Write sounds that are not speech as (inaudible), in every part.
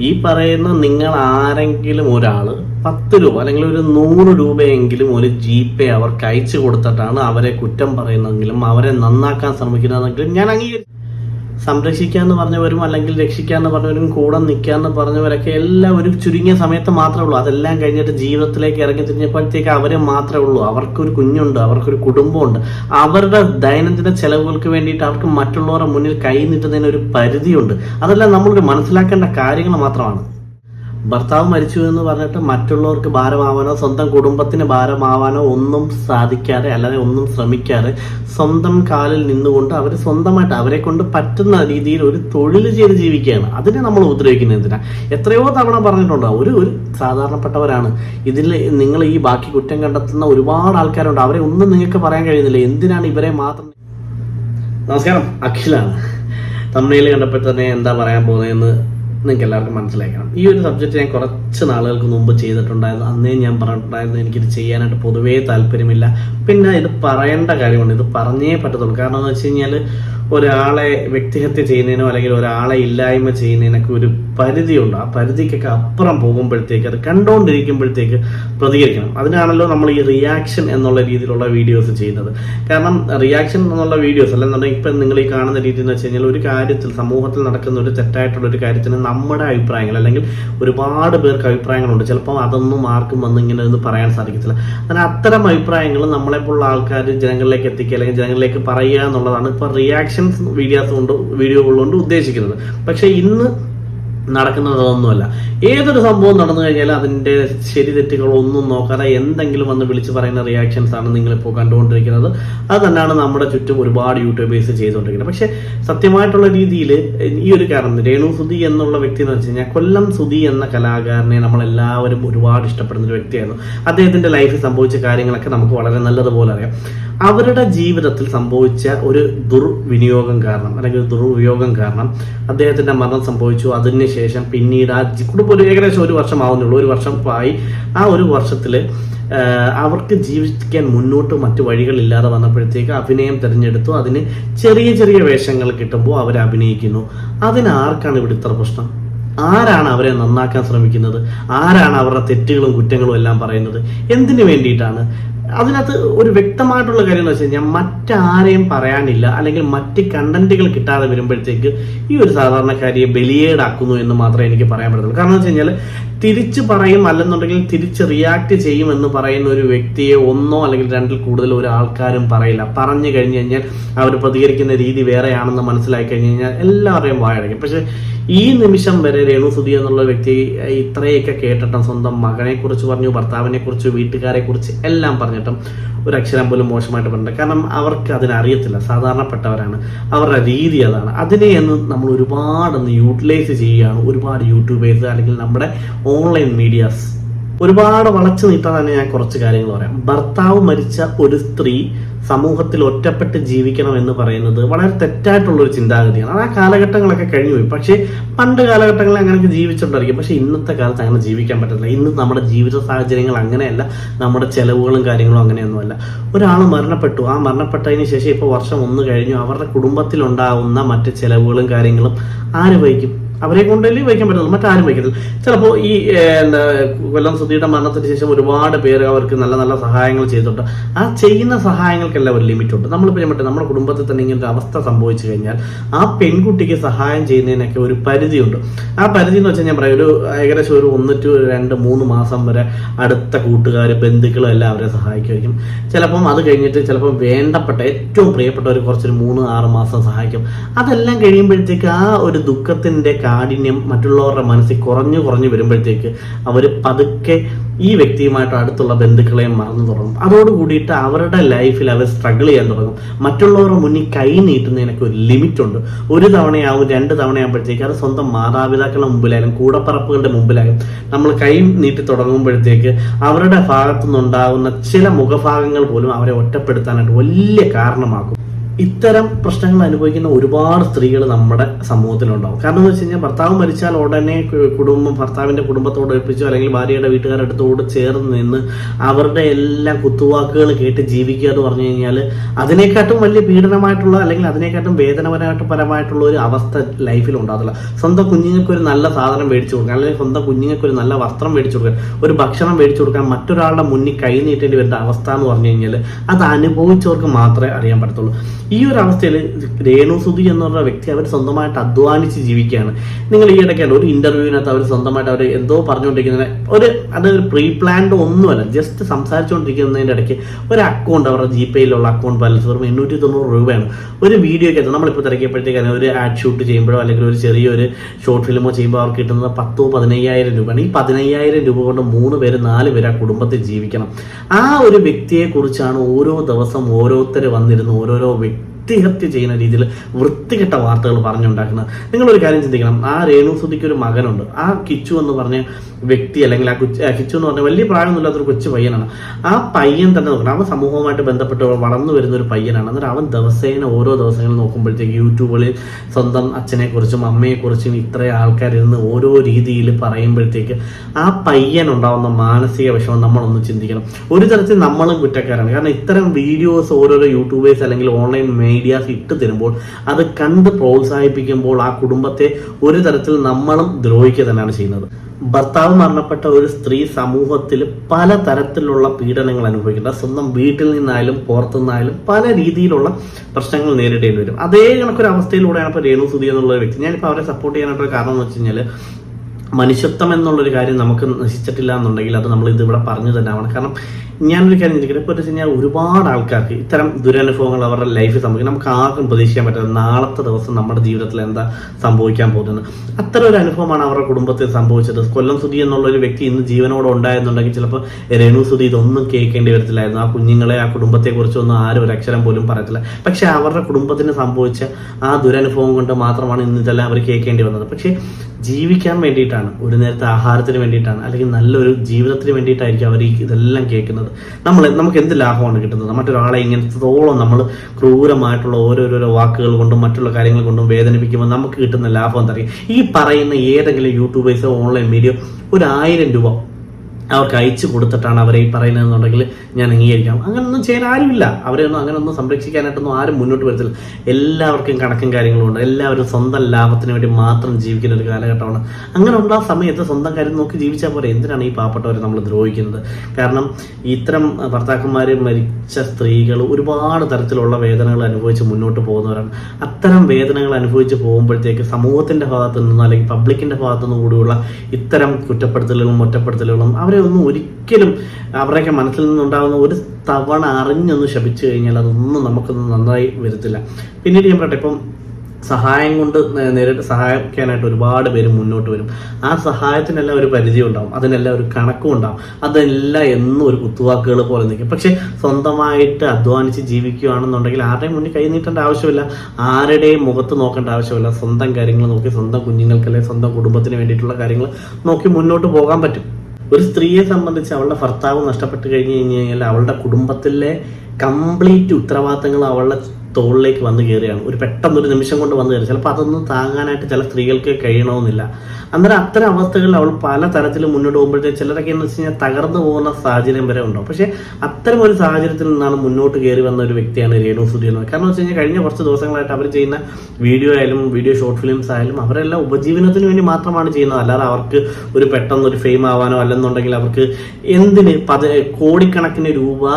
ഈ പറയുന്ന നിങ്ങൾ ആരെങ്കിലും ഒരാൾ പത്ത് രൂപ അല്ലെങ്കിൽ ഒരു നൂറ് രൂപയെങ്കിലും ഒരു ജി പേ അവർക്ക് അയച്ചു കൊടുത്തിട്ടാണ് അവരെ കുറ്റം പറയുന്നതെങ്കിലും അവരെ നന്നാക്കാൻ ശ്രമിക്കുന്നതെങ്കിലും ഞാൻ സംരക്ഷിക്കാന്ന് പറഞ്ഞവരും അല്ലെങ്കിൽ രക്ഷിക്കാന്ന് പറഞ്ഞവരും കൂടെ നിൽക്കാന്ന് പറഞ്ഞവരൊക്കെ എല്ലാം ഒരു ചുരുങ്ങിയ സമയത്ത് മാത്രമേ ഉള്ളൂ. അതെല്ലാം കഴിഞ്ഞിട്ട് ജീവിതത്തിലേക്ക് ഇറങ്ങി തിരിഞ്ഞപ്പോഴത്തേക്ക് അവരെ മാത്രമേ ഉള്ളൂ. അവർക്കൊരു കുഞ്ഞുണ്ട് അവർക്കൊരു കുടുംബമുണ്ട്. അവരുടെ ദൈനംദിന ചെലവുകൾക്ക് വേണ്ടിയിട്ട് അവർക്ക് മറ്റുള്ളവരുടെ മുന്നിൽ കൈ നീട്ടുന്നതിന് ഒരു പരിധിയുണ്ട്. അതെല്ലാം നമ്മളൊരു മനസ്സിലാക്കേണ്ട കാര്യങ്ങൾ മാത്രമാണ്. ഭർത്താവ് മരിച്ചു എന്ന് പറഞ്ഞിട്ട് മറ്റുള്ളവർക്ക് ഭാരമാവാനോ സ്വന്തം കുടുംബത്തിന് ഭാരമാവാനോ ഒന്നും സാധിക്കാതെ അല്ലാതെ ഒന്നും ശ്രമിക്കാതെ സ്വന്തം കാലിൽ നിന്നുകൊണ്ട് അവർ സ്വന്തമായിട്ട് അവരെ കൊണ്ട് പറ്റുന്ന രീതിയിൽ ഒരു തൊഴിൽ ചെയ്ത് ജീവിക്കുകയാണ്. അതിനെ നമ്മൾ ഉപദ്രവിക്കുന്നത് എന്തിനാ? എത്രയോ തവണ പറഞ്ഞിട്ടുണ്ട്. ഒരു ഒരു സാധാരണപ്പെട്ടവരാണ്. ഇതിൽ നിങ്ങൾ ഈ ബാക്കി കുറ്റം കണ്ടെത്തുന്ന ഒരുപാട് ആൾക്കാരുണ്ട്. അവരെ ഒന്നും നിങ്ങൾക്ക് പറയാൻ കഴിയുന്നില്ല. എന്തിനാണ് ഇവരെ മാത്രം നമസ്കാരം. അഖിലാണ്. തമിഴിൽ കണ്ടപ്പോൾ തന്നെ എന്താ പറയാൻ പോകുന്നതെന്ന് നിങ്ങൾക്ക് എല്ലാവർക്കും മനസ്സിലാക്കണം ഈ ഒരു സബ്ജക്റ്റ് ഞാൻ കുറച്ച് നാളുകൾക്ക് മുമ്പ് ചെയ്തിട്ടുണ്ടായിരുന്നു. അന്നേ ഞാൻ പറഞ്ഞിട്ടുണ്ടായിരുന്നു എനിക്കിത് ചെയ്യാനായിട്ട് പൊതുവേ താല്പര്യമില്ല. പിന്നെ ഇത് പറയേണ്ട കാര്യമുണ്ട്. ഇത് പറഞ്ഞേ പറ്റത്തുള്ളൂ. കാരണം എന്ന് വെച്ച് കഴിഞ്ഞാൽ ഒരാളെ വ്യക്തിഹത്യ ചെയ്യുന്നതിനോ അല്ലെങ്കിൽ ഒരാളെ ഇല്ലായ്മ ചെയ്യുന്നതിനൊക്കെ ഒരു പരിധിയുണ്ട് ആ പരിധിക്കൊക്കെ അപ്പുറം പോകുമ്പോഴത്തേക്ക് അത് കണ്ടുകൊണ്ടിരിക്കുമ്പോഴത്തേക്ക് പ്രതികരിക്കണം. അതിനാണല്ലോ നമ്മൾ ഈ റിയാക്ഷൻ എന്നുള്ള രീതിയിലുള്ള വീഡിയോസ് ചെയ്യുന്നത്. കാരണം റിയാക്ഷൻ എന്നുള്ള വീഡിയോസ് അല്ലെന്നുണ്ടെങ്കിൽ ഇപ്പം നിങ്ങൾ ഈ കാണുന്ന രീതി എന്ന് വെച്ച് കഴിഞ്ഞാൽ ഒരു കാര്യത്തിൽ സമൂഹത്തിൽ നടക്കുന്ന ഒരു തെറ്റായിട്ടുള്ള ഒരു കാര്യത്തിന് നമ്മുടെ അഭിപ്രായങ്ങൾ അല്ലെങ്കിൽ ഒരുപാട് പേർക്ക് അഭിപ്രായങ്ങളുണ്ട്. ചിലപ്പോൾ അതൊന്നും ആർക്കും വന്ന് ഇങ്ങനെ പറയാൻ സാധിക്കത്തില്ല. അങ്ങനെ അത്തരം അഭിപ്രായങ്ങൾ നമ്മളെപ്പോലുള്ള ആൾക്കാർ ജനങ്ങളിലേക്ക് എത്തിക്കുക അല്ലെങ്കിൽ ജനങ്ങളിലേക്ക് പറയുക എന്നുള്ളതാണ് ഇപ്പോൾ റിയാക്ഷൻസ് വീഡിയോസ് കൊണ്ട് വീഡിയോകൾ കൊണ്ട് ഉദ്ദേശിക്കുന്നത്. പക്ഷേ ഇന്ന് നടക്കുന്നത് അതൊന്നുമല്ല. ഏതൊരു സംഭവം നടന്നു കഴിഞ്ഞാൽ അതിന്റെ ശരി തെറ്റുകൾ ഒന്നും നോക്കാതെ എന്തെങ്കിലും വന്ന് വിളിച്ച് പറയുന്ന റിയാക്ഷൻസ് ആണ് നിങ്ങളിപ്പോൾ കണ്ടുകൊണ്ടിരിക്കുന്നത്. അത് തന്നെയാണ് നമ്മുടെ ചുറ്റും ഒരുപാട് യൂട്യൂബേഴ്സ് ചെയ്തുകൊണ്ടിരിക്കുന്നത്. പക്ഷെ സത്യമായിട്ടുള്ള രീതിയിൽ ഈ ഒരു കാരണം രേണു സുധി എന്നുള്ള വ്യക്തി എന്ന് വെച്ച് കഴിഞ്ഞാൽ കൊല്ലം സുധി എന്ന കലാകാരനെ നമ്മളെല്ലാവരും ഒരുപാട് ഇഷ്ടപ്പെടുന്ന ഒരു വ്യക്തിയായിരുന്നു. അദ്ദേഹത്തിന്റെ ലൈഫിൽ സംഭവിച്ച കാര്യങ്ങളൊക്കെ നമുക്ക് വളരെ നല്ലതുപോലെ അറിയാം. അവരുടെ ജീവിതത്തിൽ സംഭവിച്ച ഒരു ദുർവിനിയോഗം കാരണം അല്ലെങ്കിൽ ദുർവിയോഗം കാരണം അദ്ദേഹത്തിന്റെ മരണം സംഭവിച്ചു. അതിനുശേഷം പിന്നീട് ആ കുടുംബം ഒരു ഏകദേശം ഒരു വർഷം ആവുന്നുള്ളൂ ഒരു വർഷം ആയി. ആ ഒരു വർഷത്തിൽ അവർക്ക് ജീവിക്കാൻ മുന്നോട്ട് മറ്റു വഴികളില്ലാതെ വന്നപ്പോഴത്തേക്ക് അഭിനയം തിരഞ്ഞെടുത്തു. അതിന് ചെറിയ ചെറിയ വേഷങ്ങൾ കിട്ടുമ്പോൾ അവർ അഭിനയിക്കുന്നു. അതിനാർക്കാണ് ഇവിടെ ഇത്ര പ്രശ്നം? ആരാണ് അവരെ നന്നാക്കാൻ ശ്രമിക്കുന്നത്? ആരാണ് അവരുടെ തെറ്റുകളും കുറ്റങ്ങളും എല്ലാം പറയുന്നത്? എന്തിനു വേണ്ടിയിട്ടാണ് അതിനകത്ത് ഒരു വ്യക്തമായിട്ടുള്ള കാര്യം എന്ന് വെച്ച് കഴിഞ്ഞാൽ മറ്റാരെയും പറയാനില്ല. അല്ലെങ്കിൽ മറ്റ് കണ്ടന്റുകൾ കിട്ടാതെ വരുമ്പോഴത്തേക്ക് ഈ ഒരു സാധാരണക്കാരിയെ ബലിയേടാക്കുന്നു എന്ന് മാത്രമേ എനിക്ക് പറയാൻ പറ്റത്തുള്ളൂ. കാരണം എന്ന് വെച്ച് കഴിഞ്ഞാൽ തിരിച്ച് പറയും അല്ലെന്നുണ്ടെങ്കിൽ തിരിച്ച് റിയാക്ട് ചെയ്യും എന്ന് പറയുന്ന ഒരു വ്യക്തിയെ ഒന്നോ അല്ലെങ്കിൽ രണ്ടിൽ കൂടുതൽ ഒരു ആൾക്കാരും പറയില്ല. പറഞ്ഞു കഴിഞ്ഞു കഴിഞ്ഞാൽ അവർ പ്രതികരിക്കുന്ന രീതി വേറെയാണെന്ന് മനസ്സിലാക്കി കഴിഞ്ഞു കഴിഞ്ഞാൽ എല്ലാവരെയും വായടക്കും പക്ഷെ ഈ നിമിഷം വരെ രേണു സുധി എന്നുള്ള വ്യക്തി ഇത്രയൊക്കെ കേട്ടിട്ടും സ്വന്തം മകനെ കുറിച്ച് പറഞ്ഞു ഭർത്താവിനെ കുറിച്ച് വീട്ടുകാരെ കുറിച്ച് എല്ലാം പറഞ്ഞിട്ടും ഒരു അക്ഷരം പോലും മോശമായിട്ട് പറഞ്ഞിട്ട് കാരണം അവർക്ക് അതിനറിയത്തില്ല. സാധാരണപ്പെട്ടവരാണ്. അവരുടെ രീതി അതാണ്. അതിനെ എന്ന് നമ്മൾ ഒരുപാടൊന്ന് യൂട്ടിലൈസ് ചെയ്യുകയാണ്. ഒരുപാട് യൂട്യൂബേഴ്സ് അല്ലെങ്കിൽ നമ്മുടെ ഓൺലൈൻ മീഡിയാസ്. ഒരുപാട് വളച്ചു നീട്ടാൻ തന്നെ ഞാൻ കുറച്ച് കാര്യങ്ങൾ പറയാം. ഭർത്താവ് മരിച്ച ഒരു സ്ത്രീ സമൂഹത്തിൽ ഒറ്റപ്പെട്ട് ജീവിക്കണം എന്ന് പറയുന്നത് വളരെ തെറ്റായിട്ടുള്ള ഒരു ചിന്താഗതിയാണ് ആ കാലഘട്ടങ്ങളൊക്കെ കഴിഞ്ഞു പോയി. പക്ഷേ പണ്ട് കാലഘട്ടങ്ങളിൽ അങ്ങനെയൊക്കെ ജീവിച്ചിട്ടുണ്ടായിരിക്കും. പക്ഷേ ഇന്നത്തെ കാലത്ത് അങ്ങനെ ജീവിക്കാൻ പറ്റില്ല ഇന്ന് നമ്മുടെ ജീവിത സാഹചര്യങ്ങൾ അങ്ങനെയല്ല. നമ്മുടെ ചെലവുകളും കാര്യങ്ങളും അങ്ങനെയൊന്നുമല്ല. ഒരാൾ മരണപ്പെട്ടു. ആ മരണപ്പെട്ടതിന് ശേഷം ഇപ്പോൾ വർഷം ഒന്ന് കഴിഞ്ഞു. അവരുടെ കുടുംബത്തിലുണ്ടാകുന്ന മറ്റ് ചെലവുകളും കാര്യങ്ങളും ആര് വഹിക്കും? അവരെ കൊണ്ടല്ലേ വഹിക്കാൻ പറ്റുന്നത് മറ്റാരും വഹിക്കത്തില്ല ചിലപ്പോൾ ഈ എന്താ കൊല്ലം സുധിയുടെ മരണത്തിന് ശേഷം ഒരുപാട് പേര് അവർക്ക് നല്ല നല്ല സഹായങ്ങൾ ചെയ്തിട്ടുണ്ട്. ആ ചെയ്യുന്ന സഹായങ്ങൾക്കെല്ലാം ഒരു ലിമിറ്റ് ഉണ്ട് നമ്മളിപ്പോൾ ഞാൻ നമ്മുടെ കുടുംബത്തിൽ തന്നെ ഇങ്ങനെ ഒരു അവസ്ഥ സംഭവിച്ചു കഴിഞ്ഞാൽ ആ പെൺകുട്ടിക്ക് സഹായം ചെയ്യുന്നതിനൊക്കെ ഒരു പരിധിയുണ്ട്. ആ പരിധി എന്ന് വെച്ചാൽ ഞാൻ പറയാം ഒരു ഏകദേശം ഒരു ഒന്ന് ടു രണ്ട് മൂന്ന് മാസം വരെ അടുത്ത കൂട്ടുകാർ ബന്ധുക്കളും എല്ലാം അവരെ സഹായിക്കുമായിരിക്കും. ചിലപ്പം അത് കഴിഞ്ഞിട്ട് ചിലപ്പോൾ വേണ്ടപ്പെട്ട ഏറ്റവും പ്രിയപ്പെട്ടവർ കുറച്ചൊരു മൂന്ന് ആറ് മാസം സഹായിക്കും. അതെല്ലാം കഴിയുമ്പോഴത്തേക്ക് ആ ഒരു ദുഃഖത്തിന്റെ കാഠിന്യം മറ്റുള്ളവരുടെ മനസ്സിൽ കുറഞ്ഞു കുറഞ്ഞു വരുമ്പോഴത്തേക്ക് അവർ പതുക്കെ ഈ വ്യക്തിയുമായിട്ട് അടുത്തുള്ള ബന്ധുക്കളെയും മറന്നു തുടങ്ങും. അതോടുകൂടിയിട്ട് അവരുടെ ലൈഫിൽ അവർ സ്ട്രഗിൾ ചെയ്യാൻ തുടങ്ങും. മറ്റുള്ളവരുടെ മുന്നിൽ കൈ നീട്ടുന്നതിനൊക്കെ ഒരു ലിമിറ്റുണ്ട്. ഒരു തവണയാവും രണ്ട് തവണയാകുമ്പോഴത്തേക്ക് അത് സ്വന്തം മാതാപിതാക്കളുടെ മുമ്പിലായാലും കൂടപ്പറപ്പുകളുടെ മുമ്പിലായാലും നമ്മൾ കൈ നീട്ടി തുടങ്ങുമ്പോഴത്തേക്ക് അവരുടെ ഭാഗത്തു നിന്നുണ്ടാകുന്ന ചില മുഖഭാഗങ്ങൾ പോലും അവരെ ഒറ്റപ്പെടുത്താനായിട്ട് വലിയ കാരണമാക്കും ഇത്തരം പ്രശ്നങ്ങൾ അനുഭവിക്കുന്ന ഒരുപാട് സ്ത്രീകൾ നമ്മുടെ സമൂഹത്തിലുണ്ടാവും. കാരണം എന്ന് വെച്ച് കഴിഞ്ഞാൽ ഭർത്താവ് മരിച്ചാൽ ഉടനെ കുടുംബം ഭർത്താവിന്റെ കുടുംബത്തോട് ഏൽപ്പിച്ചോ അല്ലെങ്കിൽ ഭാര്യയുടെ വീട്ടുകാരടുത്തോട് ചേർന്ന് നിന്ന് അവരുടെ എല്ലാം കുത്തുവാക്കുകൾ കേട്ട് ജീവിക്കുക എന്ന് പറഞ്ഞു കഴിഞ്ഞാൽ അതിനെക്കാട്ടും വലിയ പീഡനമായിട്ടുള്ള അല്ലെങ്കിൽ അതിനെക്കാട്ടും വേദനപരമായിട്ട് പരമായിട്ടുള്ള ഒരു അവസ്ഥ ലൈഫിൽ ഉണ്ടാകത്തില്ല. സ്വന്തം കുഞ്ഞുങ്ങൾക്ക് ഒരു നല്ല സാധനം മേടിച്ചു കൊടുക്കാൻ അല്ലെങ്കിൽ സ്വന്തം കുഞ്ഞുങ്ങൾക്ക് ഒരു നല്ല വസ്ത്രം മേടിച്ചു കൊടുക്കാൻ ഒരു ഭക്ഷണം മേടിച്ചു കൊടുക്കാൻ മറ്റൊരാളുടെ മുന്നിൽ കൈ നീട്ടേണ്ടി വരുന്ന അവസ്ഥ എന്ന് പറഞ്ഞു കഴിഞ്ഞാൽ അത് അനുഭവിച്ചവർക്ക് മാത്രമേ അറിയാൻ പറ്റത്തുള്ളൂ. ഈ ഒരു അവസ്ഥയിൽ രേണു സുധി എന്ന് പറഞ്ഞ വ്യക്തി അവർ സ്വന്തമായിട്ട് അധ്വാനിച്ച് ജീവിക്കുകയാണ്. നിങ്ങൾ ഈ ഇടയ്ക്കല്ല ഒരു ഇന്റർവ്യൂവിനകത്ത് അവർ സ്വന്തമായിട്ട് അവർ എന്തോ പറഞ്ഞുകൊണ്ടിരിക്കുന്ന ഒരു അത് പ്രീ പ്ലാൻഡ് ഒന്നുമല്ല ജസ്റ്റ് സംസാരിച്ചുകൊണ്ടിരിക്കുന്നതിന്റെ ഇടയ്ക്ക് ഒരു അക്കൗണ്ട് അവരുടെ ജി പേയിലുള്ള അക്കൗണ്ട് ബാലൻസ് വെറും എണ്ണൂറ്റി തൊണ്ണൂറ് രൂപയാണ്. ഒരു വീഡിയോയ്ക്ക് നമ്മളിപ്പോൾ തിരക്കിയപ്പോഴത്തേക്കാണ് ഒരു ആഡ് ഷൂട്ട് ചെയ്യുമ്പോഴോ അല്ലെങ്കിൽ ഒരു ചെറിയൊരു ഷോർട്ട് ഫിലിമോ ചെയ്യുമ്പോൾ അവർക്ക് കിട്ടുന്നത് പത്തോ പതിനയ്യായിരം രൂപയാണ്. ഈ പതിനയ്യായിരം രൂപ കൊണ്ട് മൂന്ന് പേര് നാല് പേര് ആ കുടുംബത്തിൽ ജീവിക്കണം. ആ ഒരു വ്യക്തിയെ കുറിച്ചാണ് ഓരോ ദിവസം ഓരോരുത്തർ വന്നിരുന്ന് ഓരോരോ വ്യക്തിഹത്യ ചെയ്യുന്ന രീതിയിൽ വൃത്തികെട്ട വാർത്തകൾ പറഞ്ഞുണ്ടാക്കുന്നത്. നിങ്ങളൊരു കാര്യം ചിന്തിക്കണം. ആ രേണു സുധിക്ക് ഒരു മകനുണ്ട്. ആ കിച്ചു എന്ന് പറഞ്ഞ വ്യക്തി അല്ലെങ്കിൽ ആ കൊച്ചു കിച്ചു എന്ന് പറഞ്ഞ വലിയ പ്രായമൊന്നുമില്ലാത്തൊരു കൊച്ചു പയ്യനാണ്. ആ പയ്യൻ തന്നെ നോക്കണം. അവൻ സമൂഹവുമായിട്ട് ബന്ധപ്പെട്ട് വളർന്നു വരുന്ന ഒരു പയ്യനാണ്. എന്നിട്ട് അവൻ ദിവസേന ഓരോ ദിവസങ്ങളും നോക്കുമ്പോഴത്തേക്ക് യൂട്യൂബുകളിൽ സ്വന്തം അച്ഛനെ അച്ഛനെക്കുറിച്ചും അമ്മയെക്കുറിച്ചും ഇത്ര ആൾക്കാരിരുന്ന് ഓരോ രീതിയിൽ പറയുമ്പോഴത്തേക്ക് ആ പയ്യൻ ഉണ്ടാവുന്ന മാനസിക വിഷമം നമ്മളൊന്ന് ചിന്തിക്കണം. ഒരു തരത്തിൽ നമ്മളും കുറ്റക്കാരാണ്. കാരണം ഇത്തരം വീഡിയോസ് ഓരോരോ യൂട്യൂബേഴ്സ് അല്ലെങ്കിൽ ഓൺലൈൻ മീഡിയാസ് ഇട്ട് തരുമ്പോൾ അത് കണ്ട് പ്രോത്സാഹിപ്പിക്കുമ്പോൾ ആ കുടുംബത്തെ ഒരു തരത്തിൽ നമ്മളും ദ്രോഹിക്കുക തന്നെയാണ് ചെയ്യുന്നത്. ഭർത്താവ് മരണപ്പെട്ട ഒരു സ്ത്രീ സമൂഹത്തിൽ പല തരത്തിലുള്ള പീഡനങ്ങൾ അനുഭവിക്കേണ്ട സ്വന്തം വീട്ടിൽ നിന്നായാലും പുറത്തുനിന്നായാലും പല രീതിയിലുള്ള പ്രശ്നങ്ങൾ നേരിടേണ്ടി വരും. അതേ കണക്കൊരു അവസ്ഥയിലൂടെയാണ് ഇപ്പോൾ രേണു സുധി എന്നുള്ള വ്യക്തി. ഞാനിപ്പോൾ അവരെ സപ്പോർട്ട് ചെയ്യാനായിട്ടൊരു കാരണം എന്ന് വെച്ച് കഴിഞ്ഞാൽ മനുഷ്യത്വം എന്നുള്ളൊരു കാര്യം നമുക്ക് നശിച്ചിട്ടില്ല എന്നുണ്ടെങ്കിൽ അത് നമ്മൾ ഇതിവിടെ പറഞ്ഞു തന്നെ ആവണം കാരണം ഞാനൊരു കാര്യം ചിന്തിക്കുന്നത് ഇപ്പോൾ വെച്ച് കഴിഞ്ഞാൽ ഒരുപാട് ആൾക്കാർക്ക് ഇത്തരം ദുരനുഭവങ്ങൾ അവരുടെ ലൈഫിൽ സംഭവിക്കും. നമുക്ക് ആർക്കും പ്രതീക്ഷിക്കാൻ പറ്റില്ല നാളത്തെ ദിവസം നമ്മുടെ ജീവിതത്തിൽ എന്താ സംഭവിക്കാൻ പോകുന്നത്. അത്ര ഒരു അനുഭവമാണ് അവരുടെ കുടുംബത്തിൽ സംഭവിച്ചത്. കൊല്ലം എന്നുള്ള ഒരു വ്യക്തി ഇന്ന് ജീവനോടെ ഉണ്ടായിരുന്നുണ്ടെങ്കിൽ ചിലപ്പോൾ രേണു സുധി ഇതൊന്നും കേൾക്കേണ്ടി വരത്തില്ലായിരുന്നു. ആ കുഞ്ഞുങ്ങളെ ആ കുടുംബത്തെക്കുറിച്ചൊന്നും ആരും ഒരു അക്ഷരം പോലും പറയത്തില്ല. പക്ഷേ അവരുടെ കുടുംബത്തിന് സംഭവിച്ച ആ ദുരനുഭവം കൊണ്ട് മാത്രമാണ് ഇന്ന് ഇതെല്ലാം അവർ കേൾക്കേണ്ടി വന്നത്. പക്ഷേ ജീവിക്കാൻ വേണ്ടിയിട്ടാണ് ഒരു നേരത്തെ ആഹാരത്തിന് വേണ്ടിയിട്ടാണ്. അല്ലെങ്കിൽ നല്ലൊരു ജീവിതത്തിന് വേണ്ടിയിട്ടായിരിക്കും അവർ ഈ ഇതെല്ലാം കേൾക്കുന്നത്. നമ്മൾ നമുക്ക് എന്ത് ലാഭമാണ് കിട്ടുന്നത്? മറ്റൊരാളെ ഇങ്ങനത്തോളം നമ്മൾ ക്രൂരമായിട്ടുള്ള ഓരോരോരോ വാക്കുകൾ കൊണ്ടും മറ്റുള്ള കാര്യങ്ങൾ കൊണ്ടും വേദനിപ്പിക്കുമ്പോൾ നമുക്ക് കിട്ടുന്ന ലാഭം എന്താ ഈ പറയുന്ന ഏതെങ്കിലും യൂട്യൂബേഴ്സോ ഓൺലൈൻ മീഡിയ ഒരു രൂപ അവർക്ക് അയച്ചു കൊടുത്തിട്ടാണ് അവരെ ഈ പറയുന്നതെന്നുണ്ടെങ്കിൽ ഞാൻ അംഗീകരിക്കാം. അങ്ങനൊന്നും ചെയ്യാൻ ആരുമില്ല. അവരെ ഒന്നും അങ്ങനെ ഒന്നും സംരക്ഷിക്കാനായിട്ടൊന്നും ആരും മുന്നോട്ട് വരത്തില്ല. എല്ലാവർക്കും കണക്കും കാര്യങ്ങളും ഉണ്ട്. എല്ലാവരും സ്വന്തം ലാഭത്തിന് വേണ്ടി മാത്രം ജീവിക്കുന്ന ഒരു കാലഘട്ടമാണ്. അങ്ങനെ ഉള്ള സമയത്ത് സ്വന്തം കാര്യം നോക്കി ജീവിച്ചാൽ പോരെ. എന്തിനാണ് ഈ പാവപ്പെട്ടവരെ നമ്മൾ ദ്രോഹിക്കുന്നത്? കാരണം ഇത്തരം ഭർത്താക്കന്മാർ മരിച്ച സ്ത്രീകൾ ഒരുപാട് തരത്തിലുള്ള വേദനകൾ അനുഭവിച്ച് മുന്നോട്ട് പോകുന്നവരാണ്. അത്തരം വേദനകൾ അനുഭവിച്ച് പോകുമ്പോഴത്തേക്ക് സമൂഹത്തിന്റെ ഭാഗത്തു നിന്നോ അല്ലെങ്കിൽ പബ്ലിക്കിന്റെ ഭാഗത്തു നിന്നും കൂടിയുള്ള ഇത്തരം കുറ്റപ്പെടുത്തലുകളും ഒറ്റപ്പെടുത്തലുകളും അവരെ ഒന്നും ഒരിക്കലും അവരുടെയൊക്കെ മനസ്സിൽ നിന്നുണ്ടാകുന്ന ഒരു തവണ അറിഞ്ഞൊന്ന് ശപിച്ചു കഴിഞ്ഞാൽ അതൊന്നും നമുക്കൊന്നും നന്നായി വരത്തില്ല. പിന്നീട് ഞാൻ പറയട്ടെ ഇപ്പം സഹായം കൊണ്ട് നേരിട്ട് സഹായിക്കാനായിട്ട് ഒരുപാട് പേര് മുന്നോട്ട് വരും. ആ സഹായത്തിനെല്ലാം ഒരു പരിചയം ഉണ്ടാവും അതിനെല്ലാം ഒരു കണക്കും ഉണ്ടാവും അതെല്ലാം എന്നും ഒരു കുത്തുവാക്കുകൾ പോലെ നിൽക്കും. പക്ഷെ സ്വന്തമായിട്ട് അധ്വാനിച്ച് ജീവിക്കുകയാണെന്നുണ്ടെങ്കിൽ ആരുടെയും മുന്നിൽ കൈ നീട്ടേണ്ട ആവശ്യമില്ല. ആരുടെയും മുഖത്ത് നോക്കേണ്ട ആവശ്യമില്ല. സ്വന്തം കാര്യങ്ങൾ നോക്കി സ്വന്തം കുഞ്ഞുങ്ങൾക്ക് അല്ലെങ്കിൽ സ്വന്തം കുടുംബത്തിന് വേണ്ടിയിട്ടുള്ള കാര്യങ്ങൾ നോക്കി മുന്നോട്ട് പോകാൻ പറ്റും. ഒരു സ്ത്രീയെ സംബന്ധിച്ച് അവളുടെ ഭർത്താവ് നഷ്ടപ്പെട്ട് കഴിഞ്ഞ് കഴിഞ്ഞ് കഴിഞ്ഞാൽ അവളുടെ കുടുംബത്തിലെ കംപ്ലീറ്റ് ഉത്തരവാദിത്തങ്ങൾ അവളുടെ തോളിലേക്ക് വന്ന് കയറുകയാണ് ഒരു പെട്ടെന്ന് ഒരു നിമിഷം കൊണ്ട് വന്ന് കയറി. ചിലപ്പോൾ അതൊന്നും താങ്ങാനായിട്ട് ചില സ്ത്രീകൾക്ക് കഴിയണമെന്നില്ല അന്നേരം അത്തരം അവസ്ഥകളിൽ അവൾ പല തരത്തിൽ മുന്നോട്ട് പോകുമ്പോഴത്തേക്ക് ചിലരൊക്കെ എന്ന് വെച്ച് കഴിഞ്ഞാൽ തകർന്നു പോകുന്ന സാഹചര്യം വരെ ഉണ്ടാവും. പക്ഷേ അത്തരം ഒരു സാഹചര്യത്തിൽ നിന്നാണ് മുന്നോട്ട് കയറി വന്ന ഒരു വ്യക്തിയാണ് രേണു സുധി എന്ന് കാരണം വെച്ച് കഴിഞ്ഞാൽ കഴിഞ്ഞ കുറച്ച് ദിവസങ്ങളായിട്ട് അവർ ചെയ്യുന്ന വീഡിയോ ആയാലും വീഡിയോ ഷോർട്ട് ഫിലിംസ് ആയാലും അവരെല്ലാം ഉപജീവനത്തിന് വേണ്ടി മാത്രമാണ് ചെയ്യുന്നത്. അല്ലാതെ അവർക്ക് ഒരു പെട്ടെന്ന് ഒരു ഫെയിം ആവാനോ അല്ലെന്നുണ്ടെങ്കിൽ അവർക്ക് എന്തിന് പത കോടിക്കണക്കിന് രൂപ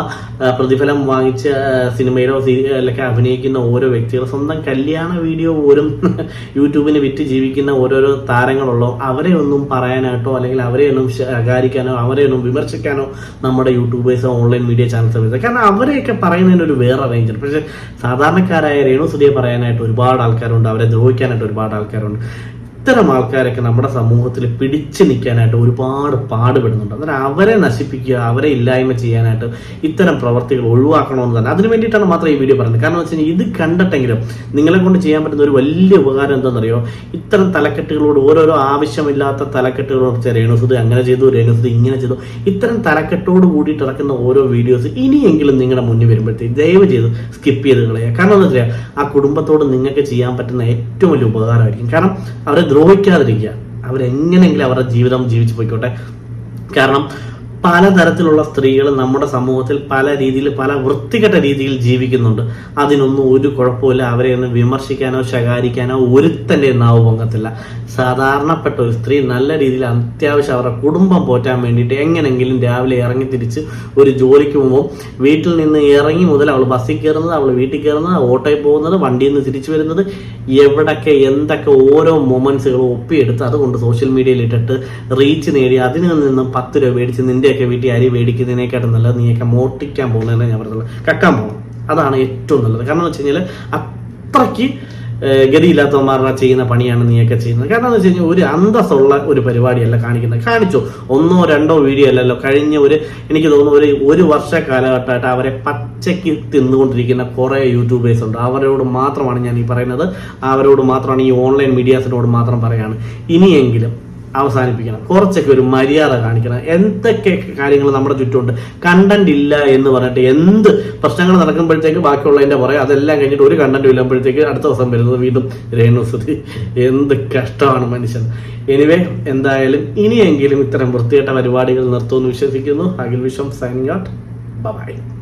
പ്രതിഫലം വാങ്ങിച്ച സിനിമയിലോ സീരിയലൊക്കെ അഭിനയിക്കുന്ന ഓരോ വ്യക്തികൾ സ്വന്തം കല്യാണ വീഡിയോ പോലും (laughs) യൂട്യൂബിന് വിറ്റ് ജീവിക്കുന്ന ഓരോരോ താരങ്ങളുള്ളോ അവരെ ഒന്നും പറയാനായിട്ടോ അല്ലെങ്കിൽ അവരെ ഒന്നും ശകാരിക്കാനോ അവരെ ഒന്നും വിമർശിക്കാനോ നമ്മുടെ യൂട്യൂബേഴ്സോ ഓൺലൈൻ മീഡിയ ചാനൽസോ കാരണം അവരെയൊക്കെ പറയുന്നതിന് ഒരു വേറെ റേഞ്ച് പക്ഷേ സാധാരണക്കാരായ രേണു സുധിയെ പറയാനായിട്ട് ഒരുപാട് ആൾക്കാരുണ്ട് അവരെ ദ്രോഹിക്കാനായിട്ട് ഒരുപാട് ആൾക്കാരുണ്ട്. ഇത്തരം ആൾക്കാരൊക്കെ നമ്മുടെ സമൂഹത്തിൽ പിടിച്ചു നിൽക്കാനായിട്ട് ഒരുപാട് പാടുപെടുന്നുണ്ട്. അന്നേരം അവരെ നശിപ്പിക്കുക അവരെ ഇല്ലായ്മ ചെയ്യാനായിട്ട് ഇത്തരം പ്രവർത്തികൾ ഒഴിവാക്കണമെന്ന് തന്നെ. അതിന് വേണ്ടിയിട്ടാണ് മാത്രം ഈ വീഡിയോ പറയുന്നത്. കാരണം വെച്ച് ഇത് കണ്ടിട്ടെങ്കിലും നിങ്ങളെ കൊണ്ട് ചെയ്യാൻ പറ്റുന്ന ഒരു വലിയ ഉപകാരം എന്താണെന്നറിയോ? ഇത്തരം തലക്കെട്ടുകളോട് ഓരോരോ ആവശ്യമില്ലാത്ത തലക്കെട്ടുകളോട് രേണുസുത് അങ്ങനെ ചെയ്തു രേണുസുത് ഇങ്ങനെ ചെയ്തു. ഇത്തരം തലക്കെട്ടോട് കൂടിയിട്ട് ഇറക്കുന്ന ഓരോ വീഡിയോസ് ഇനിയെങ്കിലും നിങ്ങളുടെ മുന്നിൽ വരുമ്പോഴത്തേക്ക് ദയവ് ചെയ്ത് സ്കിപ്പ് ചെയ്ത് കളയുക. കാരണം എന്താ വെച്ചാൽ ആ കുടുംബത്തോട് നിങ്ങൾക്ക് ചെയ്യാൻ പറ്റുന്ന ഏറ്റവും വലിയ ഉപകാരമായിരിക്കും. കാരണം അവരെ ദ്രോഹിക്കാതിരിക്കുക. അവരെങ്ങനെയെങ്കിലും അവരുടെ ജീവിതം ജീവിച്ചു പോയിക്കോട്ടെ. കാരണം പലതരത്തിലുള്ള സ്ത്രീകൾ നമ്മുടെ സമൂഹത്തിൽ പല രീതിയിൽ പല വൃത്തികെട്ട രീതിയിൽ ജീവിക്കുന്നുണ്ട്. അതിനൊന്നും ഒരു കുഴപ്പമില്ല അവരെ ഒന്ന് വിമർശിക്കാനോ ശകാരിക്കാനോ ഒരുത്തന്റെ നാവ് പൊങ്ങത്തില്ല. സാധാരണപ്പെട്ട ഒരു സ്ത്രീ നല്ല രീതിയിൽ അത്യാവശ്യം അവരുടെ കുടുംബം പോറ്റാൻ വേണ്ടിയിട്ട് എങ്ങനെങ്കിലും രാവിലെ ഇറങ്ങി തിരിച്ച് ഒരു ജോലിക്ക് പോകുമ്പോൾ വീട്ടിൽ നിന്ന് ഇറങ്ങി മുതൽ അവൾ ബസ്സിൽ കയറുന്നത് അവൾ വീട്ടിൽ കയറുന്നത് ഓട്ടോയിൽ പോകുന്നത് വണ്ടിയിൽ നിന്ന് തിരിച്ചു വരുന്നത് എവിടൊക്കെ എന്തൊക്കെ ഓരോ മൊമെന്റ്സുകളും ഒപ്പിയെടുത്ത് അതുകൊണ്ട് സോഷ്യൽ മീഡിയയിൽ ഇട്ടിട്ട് റീച്ച് നേടി അതിൽ നിന്നും പത്ത് രൂപ മേടിച്ച് നിന്റെയൊക്കെ വീട്ടിൽ അരി മേടിക്കുന്നതിനേക്കാട്ടും നല്ലത് നീയൊക്കെ മോട്ടിക്കാൻ പോകുന്നതന്നെ ഞാൻ പറഞ്ഞത്. കക്കാൻ പോകണം അതാണ് ഏറ്റവും നല്ലത്. കാരണം എന്ന് വെച്ച് അത്രയ്ക്ക് ഗതിയില്ലാത്തവന്മാരുടെ ചെയ്യുന്ന പണിയാണ് നീയൊക്കെ ചെയ്യുന്നത്. കാരണം എന്ന് വെച്ച് കഴിഞ്ഞാൽ ഒരു അന്തസ്സുള്ള ഒരു പരിപാടിയല്ല കാണിക്കുന്നത്. കാണിച്ചോ. ഒന്നോ രണ്ടോ വീഡിയോ അല്ലല്ലോ. കഴിഞ്ഞ ഒരു എനിക്ക് തോന്നുന്നു ഒരു ഒരു വർഷ കാലഘട്ടമായിട്ട് അവരെ പച്ചയ്ക്ക് തിന്നുകൊണ്ടിരിക്കുന്ന കുറേ യൂട്യൂബേഴ്സ് ഉണ്ട്. അവരോട് മാത്രമാണ് ഞാൻ ഈ പറയുന്നത്. അവരോട് മാത്രമാണ് ഈ ഓൺലൈൻ മീഡിയാസിനോട് മാത്രം പറയാണ്. ഇനിയെങ്കിലും അവസാനിപ്പിക്കണം. കുറച്ചൊക്കെ ഒരു മര്യാദ കാണിക്കണം. എന്തൊക്കെ കാര്യങ്ങൾ നമ്മുടെ ചുറ്റുമുണ്ട്? കണ്ടന്റ് ഇല്ല എന്ന് പറഞ്ഞിട്ട് എന്ത് പ്രശ്നങ്ങൾ നടക്കുമ്പോഴത്തേക്ക് ബാക്കിയുള്ളതിന്റെ പുറകെ അതെല്ലാം കഴിഞ്ഞിട്ട് ഒരു കണ്ടന്റ് ഇല്ലുമ്പോഴത്തേക്ക് അടുത്ത ദിവസം വരുന്നത് വീണ്ടും രേണുസുതി എന്ത് കഷ്ടമാണ് മനുഷ്യൻ. എനിവേ എന്തായാലും ഇനിയെങ്കിലും ഇത്തരം വൃത്തികെട്ട പരിപാടികൾ നിർത്തുമെന്ന് വിശ്വസിക്കുന്നു. Akhil Vishwam signing out bye